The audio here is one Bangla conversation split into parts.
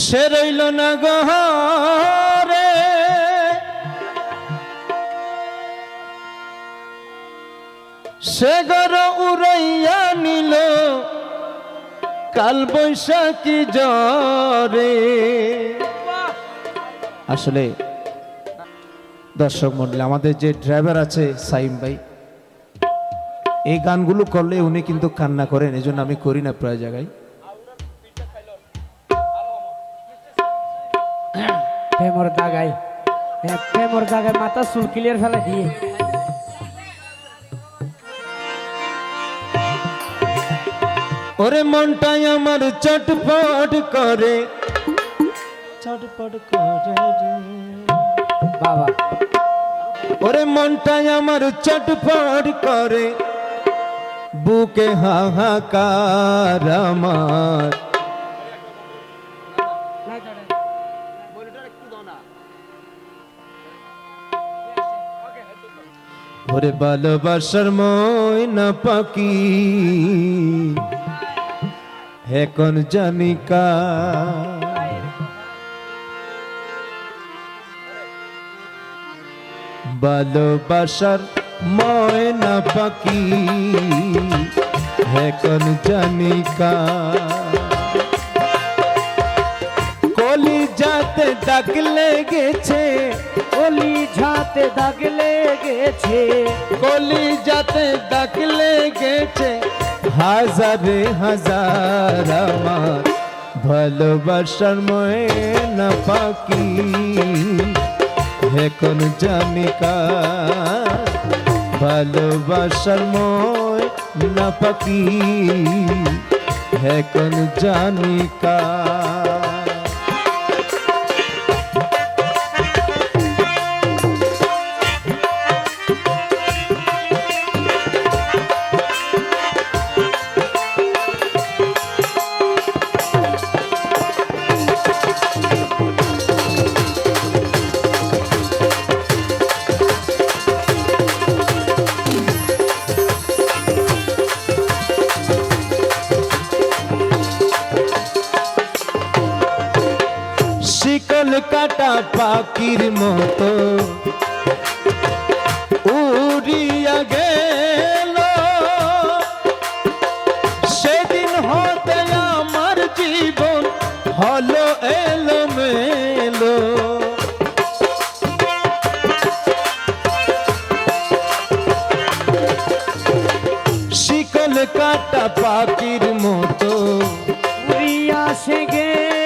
সে রইল না গহরে। সে গর উড়াইয়া নিল কাল বৈশাখী জরে আসলে দর্শক মন্ডলী, আমাদের যে ড্রাইভার আছে সাইম ভাই, এই গানগুলো করলে উনি কিন্তু কান্না করেন এই জন্য আমি করি না প্রায় জায়গায়। প্রেমর দাগাই হ্যাঁ প্রেমর দাগায় মাথা চুল ক্লিয়ার ফেলে দিয়ে ওরে মনটাই আমার চটপট করে। চটপট করে রে। বাবা। ওরে মনটাই আমার চটপট করে। বুকে হাহাকার আমার। ওরে ভালোবাসার ময়না পাখি। এখন জানি কা ভালোবাসার ময়না পাখি। এখন জানি কা যাতে ডাক লেগেছে অলি ঝাতে দাগ লেগেছে কলি যাতে ডাক লেগেছে। হাজারে হাজার আমার ভালোবাসার ময়না পাখি, এখন জানি কার ভালোবাসার ময়না পাখি, এখন জানি শিকল কাটা পাখির মতো। উড়িয়া গেল। সেদিন হতে আমার জীবন হলো এলো মেলো শিকল কাটা পাখির মতো। উড়িয়া সে গেল।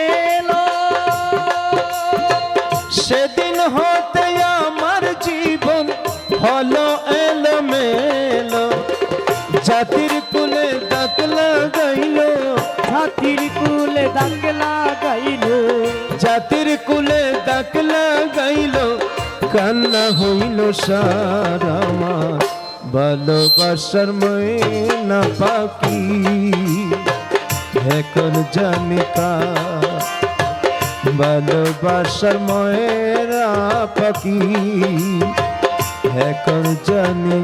হতে আমার জীবন হলো এলো মেলো জাতির কুলে দাঁত লাগাইল। ছাতির কুলে দাগ লাগাইল। জাতির কুলে দাঁত লাগাইল। কান্না হইল সারামা ভালোবাসার ময়না পাখি। এখন জানি ভালোবাসার ময়রা পাখি এখন জানি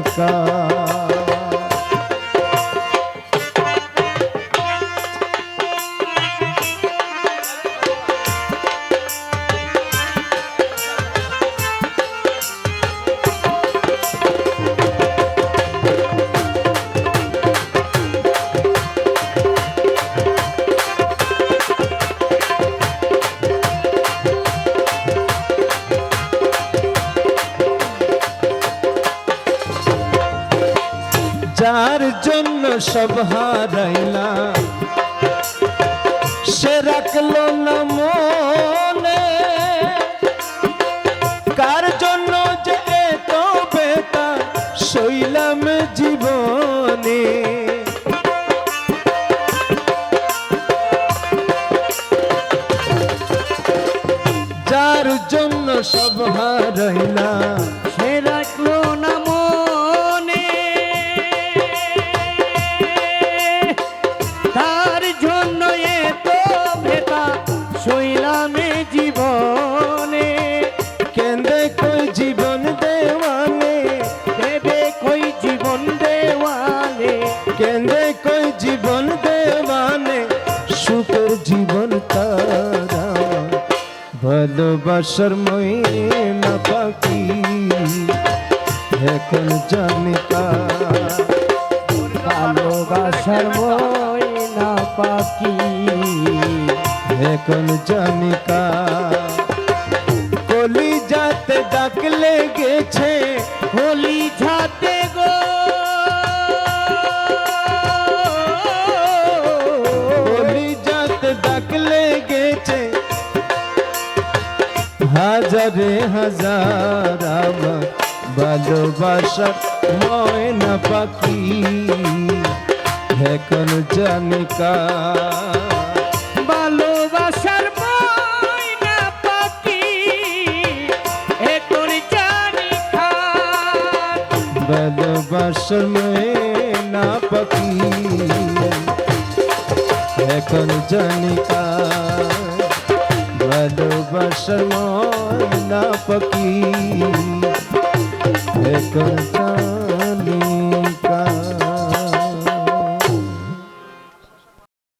যার জন্য সব হারাইলাম। সে রাখল না মনে। কার জন্য যে এত বেতা শৈলাম জীবনে? যার জন্য সব হারাইলাম। ভালোবাসার না পাখি। এখন জানিতা ভালোবাসার ময়না পাখি। এখন জানিতা কলি যাতে ডাকলে লেগেছে হাজারে হাজার আমার ভালোবাসার ময়না পাখি। এখন জানিকা ভালোবাসার ময়না পাখি। এখন জানিকা ভালোবাসার ময়না পাখি এখন